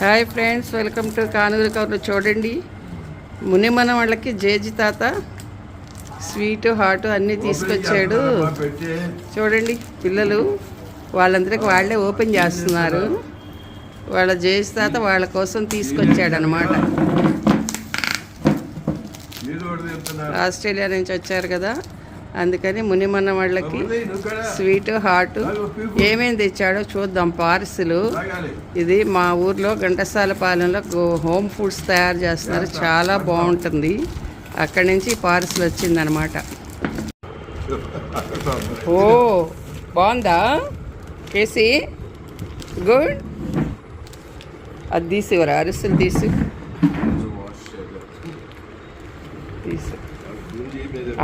Hi friends welcome to Kanuru కవర్లు చూడండి. ముని మన వాళ్ళకి జేజి తాత స్వీట్ హాట్ అన్నీ తీసుకొచ్చాడు. చూడండి పిల్లలు వాళ్ళందరికీ వాళ్ళే ఓపెన్ చేస్తున్నారు. వాళ్ళ జేజి తాత వాళ్ళ కోసం తీసుకొచ్చాడు అనమాట ఆస్ట్రేలియా నుంచి వచ్చారు కదా. అందుకని మునిమన్న వాళ్ళకి స్వీట్ హాట్ ఏమేమి తెచ్చాడో చూద్దాం. పార్సిల్. ఇది మా ఊర్లో ఘంటసాల పాలెంలో గో- హోమ్ ఫుడ్స్ తయారు చేస్తున్నారు. చాలా బాగుంటుంది. అక్కడి నుంచి పార్సిల్ వచ్చిందనమాట ఓ బాగుందా? కేసి గుడ్. అది తీసివరా? అరిసెలు తీసి. తీసి.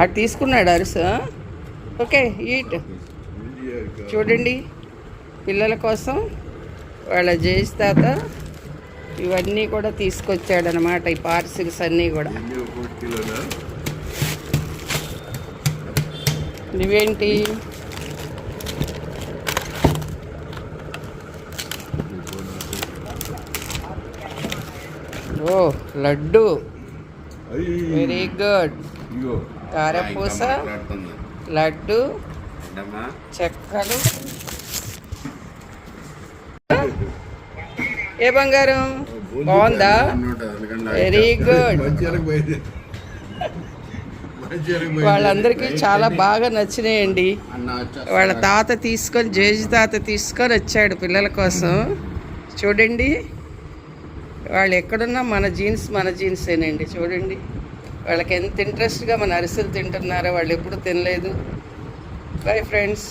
అది తీసుకున్నాడు అరిసె. Okay eat. చూడండి పిల్లల కోసం వాళ్ళ జేజ్ తాత ఇవన్నీ కూడా తీసుకొచ్చాడనమాట ఈ పార్సిల్స్ అన్నీ కూడా. ఇవేంటి ఓ లడ్డు. Very good. కారపూస లడ్డు చెక్కలు. ఏ బంగారం? బాగుందా? వెరీ గుడ్ వాళ్ళందరికీ చాలా బాగా నచ్చినాయండి. వాళ్ళ తాత తీసుకొని జేజి తాత తీసుకొని వచ్చాడు పిల్లల కోసం. చూడండి. వాళ్ళు ఎక్కడున్నా మన జీన్స్ మన జీన్సేనండి. చూడండి. వాళ్ళకి ఎంత ఇంట్రెస్ట్గా మన అరిసెలు తింటున్నారో వాళ్ళు ఎప్పుడు తినలేదు. Bye friends